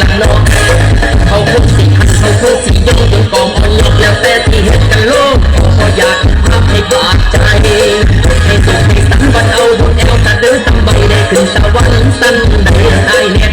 ละนกเขาพูดสิเขาพูดสิยงยงกองคนยกแล้วแต่ที่เห็นกันโลกขออยากทำให้บาดใจให้สุดให้สังวันเอาบนเอวตาเดินตั้ใบได้ขึ้นตสวันสั้นได้ไอ้เนี่ย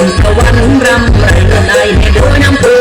Đừng có quán răm Mày lần này hãy đối năm phương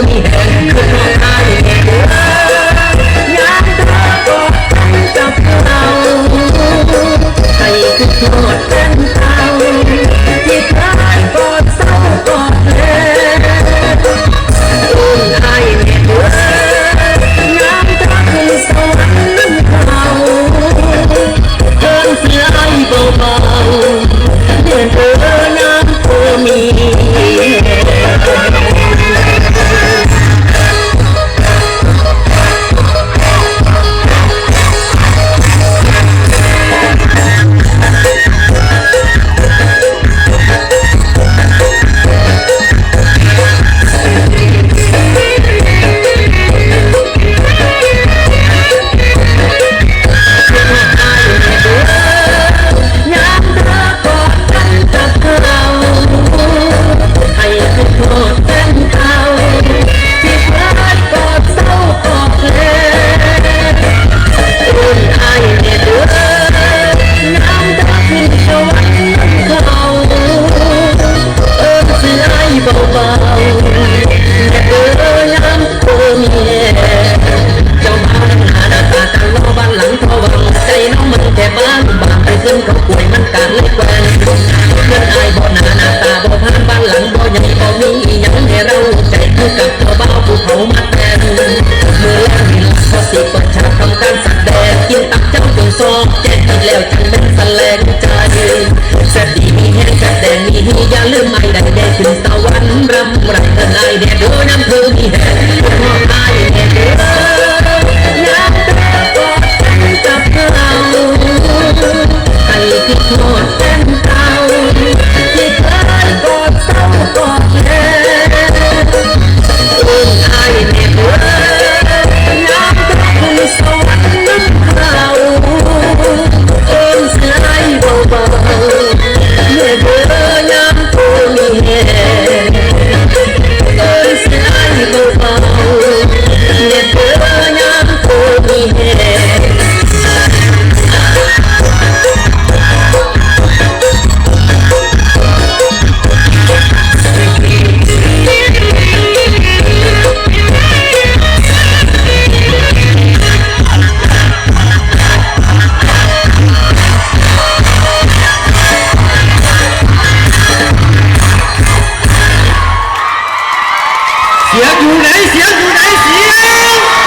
นใจสติมีเห้งแต่แต่มีให้ยาลืมไม่ได้แดดถึตะวันรำไรกันไอแดดดูน้ำพึ่งมีเห้ง 古人行古人行。